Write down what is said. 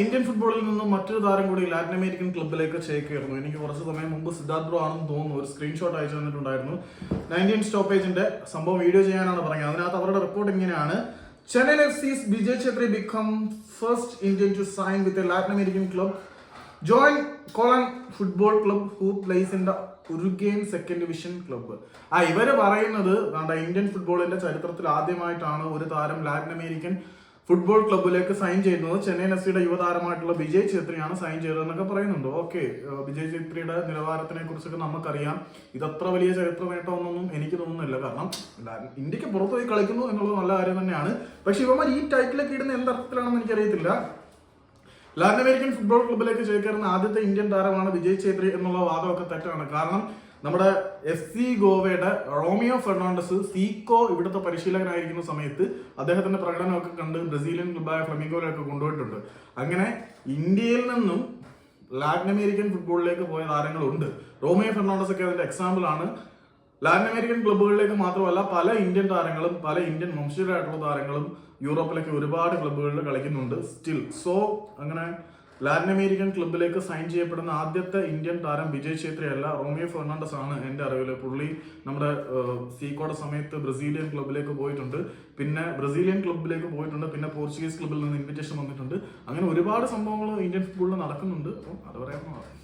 Indian ഫുട്ബോളിൽ നിന്നും മറ്റൊരു താരം കൂടി ലാറ്റിൻ അമേരിക്കൻ ക്ലബിലേക്ക് ചേക്കേറുന്നു എനിക്ക് കുറച്ച് സമയം മുമ്പ് സിദ്ധാർത്ഥ് ബ്രോ ആണെന്ന് തോന്നുന്നു. ഒരു സ്ക്രീൻഷോട്ട് അയച്ചു തന്നിട്ടുണ്ടായിരുന്നു. നയന്റീൻ സ്റ്റോപ്പേജിന്റെ സംഭവം വീഡിയോ ചെയ്യാനാണ് പറഞ്ഞത്. അതിനകത്ത് അവരുടെ റിപ്പോർട്ട് ഇങ്ങനെയാണ്. Chennai F C's Vijay Chhetri become first Indian to sign with a Latin American club join Colon football club who plays in the Uruguayan second division club ആ ഇവർ പറയുന്നത് വേണ്ട ഇന്ത്യൻ ഫുട്ബോളിന്റെ ചരിത്രത്തിൽ ആദ്യമായിട്ടാണ് ഒരു താരം ലാറ്റിൻ അമേരിക്കൻ ഫുട്ബോൾ ക്ലബിലേക്ക് സൈൻ ചെയ്യുന്നത് ചെന്നൈ എഫ് സിയുടെ യുവതാരമായിട്ടുള്ള വിജയ് ഛേത്രിയാണ് സൈൻ ചെയ്തതെന്നൊക്കെ പറയുന്നുണ്ട്. ഓക്കെ വിജയ് ഛേത്രിയുടെ നിലവാരത്തിനെ കുറിച്ചൊക്കെ നമുക്കറിയാം. ഇതത്ര വലിയ ചരിത്ര നേട്ടമൊന്നും എനിക്ക് തോന്നുന്നില്ല. കാരണം ഇന്ത്യയ്ക്ക് പുറത്തു പോയി കളിക്കുന്നു എന്നുള്ളത് നല്ല കാര്യം തന്നെയാണ്. പക്ഷെ ഇവന്മാർ ഈ ടൈറ്റിലൊക്കെ ഇടുന്ന എന്തർത്ഥത്തിലാണെന്ന് എനിക്കറിയത്തില്ല. ലാറ്റിൻ അമേരിക്കൻ ഫുട്ബോൾ ക്ലബിലേക്ക് ചേക്കേറുന്ന ആദ്യത്തെ ഇന്ത്യൻ താരമാണ് വിജയ് ഛേത്രി എന്നുള്ള വാദമൊക്കെ തെറ്റാണ്. കാരണം നമ്മുടെ എഫ് സി ഗോവയുടെ റോമിയോ ഫെർണാണ്ടസ് സീക്കോ ഇവിടുത്തെ പരിശീലകനായിരിക്കുന്ന സമയത്ത് അദ്ദേഹത്തിന്റെ പ്രകടനമൊക്കെ കണ്ട് ബ്രസീലിയൻ ക്ലബായ ഫ്ലമിംഗോയിലൊക്കെ കൊണ്ടുപോയിട്ടുണ്ട്. അങ്ങനെ ഇന്ത്യയിൽ നിന്നും ലാറ്റിൻ അമേരിക്കൻ ഫുട്ബോളിലേക്ക് പോയ താരങ്ങളുണ്ട്. റോമിയോ ഫെർണാണ്ടസ് ഒക്കെ അതിന്റെ എക്സാമ്പിൾ ആണ്. ലാറ്റിൻ അമേരിക്കൻ ക്ലബ്ബുകളിലേക്ക് മാത്രമല്ല പല ഇന്ത്യൻ താരങ്ങളും പല ഇന്ത്യൻ വംശീയരായിട്ടുള്ള താരങ്ങളും യൂറോപ്പിലേക്ക് ഒരുപാട് ക്ലബ്ബുകളിൽ കളിക്കുന്നുണ്ട്. സ്റ്റിൽ സോ അങ്ങനെ ലാറ്റിൻ അമേരിക്കൻ ക്ലബിലേക്ക് സൈൻ ചെയ്യപ്പെടുന്ന ആദ്യത്തെ ഇന്ത്യൻ താരം വിജയ് ഛേത്രയല്ല റോമിയോ ഫെർണാണ്ടസ് ആണ് എന്റെ അറിവിൽ പുള്ളി നമ്മുടെ സീക്കോടെ സമയത്ത് ബ്രസീലിയൻ ക്ലബിലേക്ക് പോയിട്ടുണ്ട്. പിന്നെ ബ്രസീലിയൻ ക്ലബിലേക്ക് പോയിട്ടുണ്ട്. പിന്നെ പോർച്ചുഗീസ് ക്ലബിൽ നിന്ന് ഇൻവിറ്റേഷൻ വന്നിട്ടുണ്ട്. അങ്ങനെ ഒരുപാട് സംഭവങ്ങൾ ഇന്ത്യൻ ഫുട്ബോളിൽ നടക്കുന്നുണ്ട്. അപ്പം അത് പറയാവുന്നതാണ്